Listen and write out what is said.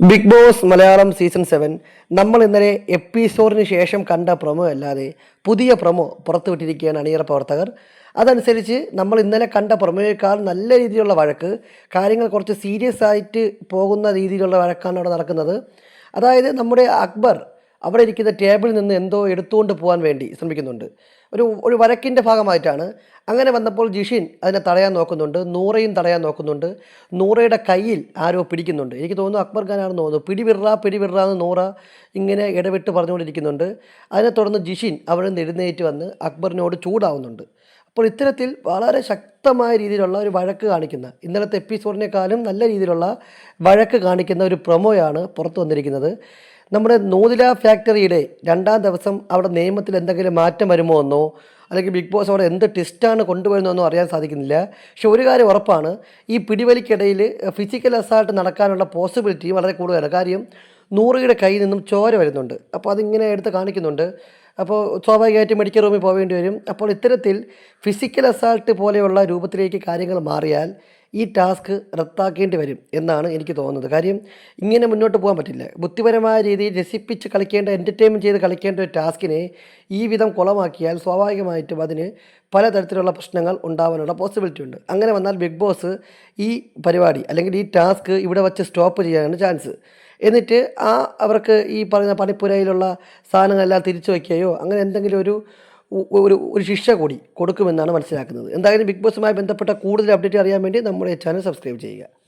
Bigg Boss Malayalam season seven നമ്മൾ ഇന്നലെ എപ്പിസോഡിന് ശേഷം കണ്ട പ്രൊമോ അല്ലാതെ പുതിയ പ്രൊമോ പുറത്തുവിട്ടിരിക്കുകയാണ് അണിയറ പ്രവർത്തകർ. അതനുസരിച്ച് നമ്മൾ ഇന്നലെ കണ്ട പ്രൊമോയേക്കാൾ നല്ല രീതിയിലുള്ള വഴക്ക് കാര്യങ്ങൾ കുറച്ച് സീരിയസ് ആയിട്ട് പോകുന്ന രീതിയിലുള്ള വഴക്കാണ് അവിടെ നടക്കുന്നത്. അതായത് നമ്മുടെ അക്ബർ അവിടെ ഇരിക്കുന്ന ടേബിളിൽ നിന്ന് എന്തോ എടുത്തുകൊണ്ട് പോകാൻ വേണ്ടി ശ്രമിക്കുന്നുണ്ട്. ഒരു ഒരു വഴക്കിന്റെ ഭാഗമായിട്ടാണ്. അങ്ങനെ വന്നപ്പോൾ ജിഷിൻ അതിനെ തടയാൻ നോക്കുന്നുണ്ട് നൂറയും തടയാൻ നോക്കുന്നുണ്ട് നൂറയുടെ കയ്യിൽ ആരോ പിടിക്കുന്നുണ്ട്. എനിക്ക് തോന്നുന്നു അക്ബർ ഖാനാണെന്ന് തോന്നുന്നു. പിടിവിറ പിടിവിറ എന്ന് നൂറ ഇങ്ങനെ ഇടവിട്ട് പറഞ്ഞുകൊണ്ടിരിക്കുന്നുണ്ട്. അതിനെ തുടർന്ന് ജിഷിൻ അവിടെ നിന്ന് എഴുന്നേറ്റ് വന്ന് അക്ബറിനോട് ചൂടാവുന്നുണ്ട്. അപ്പോൾ ഇത്തരത്തിൽ വളരെ ശക്തമായ രീതിയിലുള്ള ഒരു വഴക്ക് കാണിക്കുന്ന ഇന്നലത്തെ എപ്പിസോഡിനേക്കാളും നല്ല രീതിയിലുള്ള വഴക്ക് കാണിക്കുന്ന ഒരു പ്രൊമോയാണ് പുറത്തു വന്നിരിക്കുന്നത്. നമ്മുടെ നൂതില ഫാക്ടറിയുടെ രണ്ടാം ദിവസം അവിടെ നിയമത്തിൽ എന്തെങ്കിലും മാറ്റം വരുമോ എന്നോ അല്ലെങ്കിൽ ബിഗ് ബോസ് അവിടെ എന്ത് ടെസ്റ്റാണ് കൊണ്ടുവരുന്നതെന്നോ അറിയാൻ സാധിക്കുന്നില്ല. പക്ഷെ ഒരു കാര്യം ഉറപ്പാണ് ഈ പിടിവലിക്കിടയിൽ ഫിസിക്കൽ അസാൾട്ട് നടക്കാനുള്ള പോസിബിലിറ്റി വളരെ കൂടുതലാണ്. കാര്യം നൂറുകയുടെ കയ്യിൽ നിന്നും ചോര വരുന്നുണ്ട്. അപ്പോൾ അതിങ്ങനെ എടുത്ത് കാണിക്കുന്നുണ്ട്. അപ്പോൾ സ്വാഭാവികമായിട്ട് മെഡിക്കൽ റൂമിൽ പോവേണ്ടി വരും. അപ്പോൾ ഇത്തരത്തിൽ ഫിസിക്കൽ അസാൾട്ട് പോലെയുള്ള രൂപത്തിലേക്ക് കാര്യങ്ങൾ മാറിയാൽ ഈ ടാസ്ക് റദ്ദാക്കേണ്ടി വരും എന്നാണ് എനിക്ക് തോന്നുന്നത്. കാര്യം ഇങ്ങനെ മുന്നോട്ട് പോകാൻ പറ്റില്ല. ബുദ്ധിപരമായ രീതിയിൽ രസിപ്പിച്ച് കളിക്കേണ്ട എന്റർടൈൻമെന്റ് ചെയ്ത് കളിക്കേണ്ട ഒരു ടാസ്കിനെ ഈ വിധം കുളമാക്കിയാൽ സ്വാഭാവികമായിട്ടും അതിന് പലതരത്തിലുള്ള പ്രശ്നങ്ങൾ ഉണ്ടാവാനുള്ള പോസിബിലിറ്റി ഉണ്ട്. അങ്ങനെ വന്നാൽ ബിഗ് ബോസ് ഈ പരിപാടി അല്ലെങ്കിൽ ഈ ടാസ്ക് ഇവിടെ വച്ച് സ്റ്റോപ്പ് ചെയ്യാനാണ് ചാൻസ് എന്നിട്ട് ആ അവർക്ക് ഈ പറയുന്ന പണിപ്പുരയിലുള്ള സാധനങ്ങളെല്ലാം തിരിച്ചു വയ്ക്കുകയോ അങ്ങനെ എന്തെങ്കിലും ഒരു ഒരു ഒരു ശിക്ഷ കൂടി കൊടുക്കുമെന്നാണ് മനസ്സിലാക്കുന്നത്. എന്തായാലും ബിഗ് ബോസുമായി ബന്ധപ്പെട്ട കൂടുതൽ അപ്ഡേറ്റ് അറിയാൻ വേണ്ടി നമ്മുടെ ചാനൽ സബ്സ്ക്രൈബ് ചെയ്യുക.